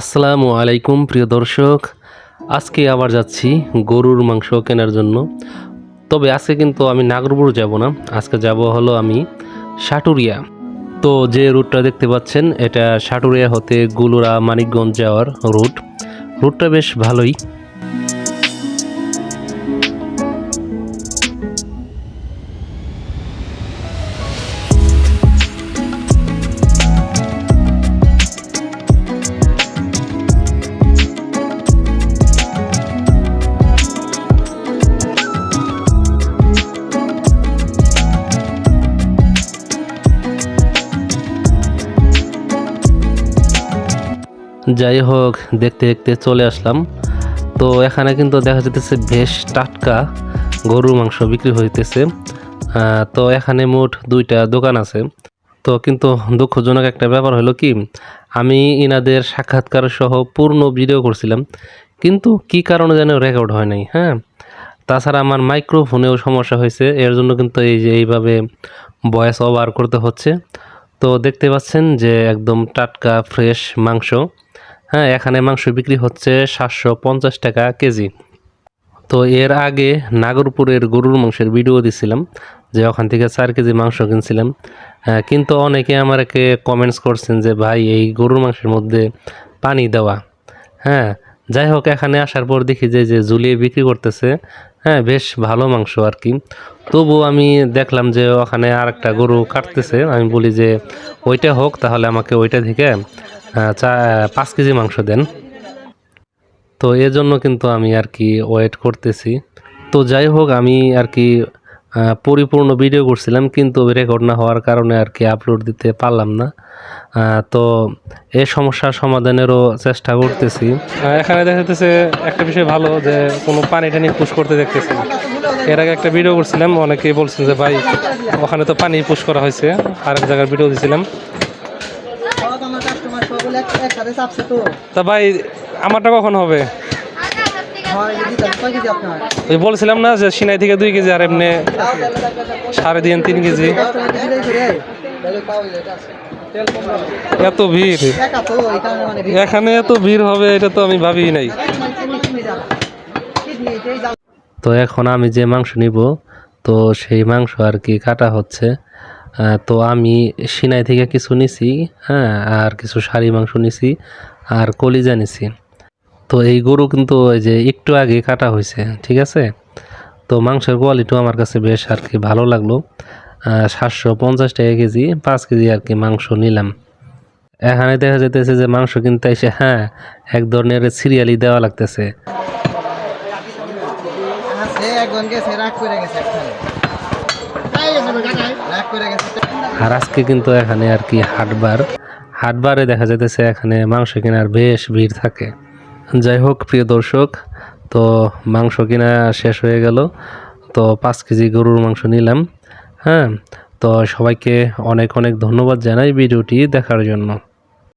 আসসালামু আলাইকুম, প্রিয় দর্শক। আজকে আবার যাচ্ছি গরুর মাংস কেনার জন্য। তবে আজকে কিন্তু আমি নাগরপুর যাব না। আজকে যাব হলো আমি সাটুরিয়া। তো যে রুটটা দেখতে পাচ্ছেন, এটা সাটুরিয়া হতে গুলুরা মানিকগঞ্জ যাওয়ার রুট। রুটটা বেশ ভালোই। যাই হোক, দেখতে দেখতে চলে আসলাম। তো এখানে কিন্তু দেখা যেতেছে বেশ টাটকা গরুর মাংস বিক্রি হইতেছে। তো এখানে মোট দুইটা দোকান আছে। তো কিন্তু দুঃখজনক একটা ব্যাপার হলো কি, আমি ইনাদের সাক্ষাৎকার সহ পূর্ণ ভিডিও করছিলাম, কিন্তু কি কারণে যেন রেকর্ড হয় নাই হ্যাঁ? তাছাড়া আমার মাইক্রোফোনেও সমস্যা হয়েছে, এর জন্য কিন্তু এই যে এইভাবে ভয়েস ওভার করতে হচ্ছে। তো দেখতে পাচ্ছেন যে একদম টাটকা ফ্রেশ মাংস। হ্যাঁ এখানে মাংস বিক্রি হচ্ছে সাতশো পঞ্চাশ টাকা কেজি। তো এর আগে নাগরপুরের গরুর মাংসের ভিডিও দিছিলাম যে ওখান থেকে চার কেজি মাংস কিনছিলাম। হ্যাঁ, কিন্তু অনেকে আমাকে কমেন্টস করছেন যে ভাই এই গরুর মাংসের মধ্যে পানি দেওয়া। হ্যাঁ যাই হোক এখানে আসার পর দেখি যে যে ঝুলিয়ে বিক্রি করতেছে। হ্যাঁ বেশ ভালো মাংস আর কি। তবু আমি দেখলাম যে ওখানে আর একটা গরু কাটতেছে। আমি বলি যে ওইটা হোক তাহলে আমাকে ওইটা থেকে পাঁচ কেজি মাংস দেন। তো এজন্য কিন্তু আমি আর কি ওয়েট করতেছি। তো যাই হোক, আমি আর কি পরিপূর্ণ ভিডিও করছিলাম, কিন্তু রেকর্ড না হওয়ার কারণে আর কি আপলোড দিতে পারলাম না। তো এই সমস্যার সমাধানেরও চেষ্টা করতেছি। এখানে দেখা যাচ্ছে একটা বিষয় ভালো, যে কোনো পানি টানি পুশ করতে দেখতেছি। এর আগে একটা ভিডিও করছিলাম, অনেকেই বলছেন যে, ভাই, ওখানে তো পানি পুশ করা হয়েছে। আরেক জায়গার ভিডিও দিছিলাম। তো। ভাই আমারটা কখন হবে? হয় ওই বলছিলাম না যে সিনাই থেকে দুই কেজি আর এমনি সাড়ে দিন তিন কেজি। এত ভিড়। মানে ভিড়। এখানে এত ভিড় হবে এটা তো আমি ভাবি নাই। দাও। তো এখন আমি যে মাংস নিব তো সেই মাংস আর কি কাটা হচ্ছে। তো আমি সিনাই থেকে কিছু নিছি হ্যাঁ আর কিছু শাড়ি মাংস নিছি আর কলিজা নিছি। তো এই গরু কিন্তু ওই যে একটু আগে কাটা হয়েছে, ঠিক আছে? তো মাংসের কোয়ালিটিও আমার কাছে বেশ আর কি ভালো লাগল। সাতশো পঞ্চাশ টাকা কেজি, পাঁচ কেজি আর কি মাংস নিলাম। এখানে দেখা যেতেছে যে মাংস কিনতে এসে হ্যাঁ এক ধরনের সিরিয়ালি দেওয়া লাগতেছে। রাগ করে গেছে আর আজকে কিন্তু এখানে আর কি হাটবার হাটবারে দেখা যেতেছে এখানে মাংস কেনার বেশ ভিড় থাকে। যাই হোক, প্রিয় দর্শক, তো মাংস কিনা শেষ হয়ে গেল। তো পাঁচ কেজি গরুর মাংস নিলাম। হ্যাঁ তো সবাইকে অনেক অনেক ধন্যবাদ জানাই ভিডিওটি দেখার জন্য।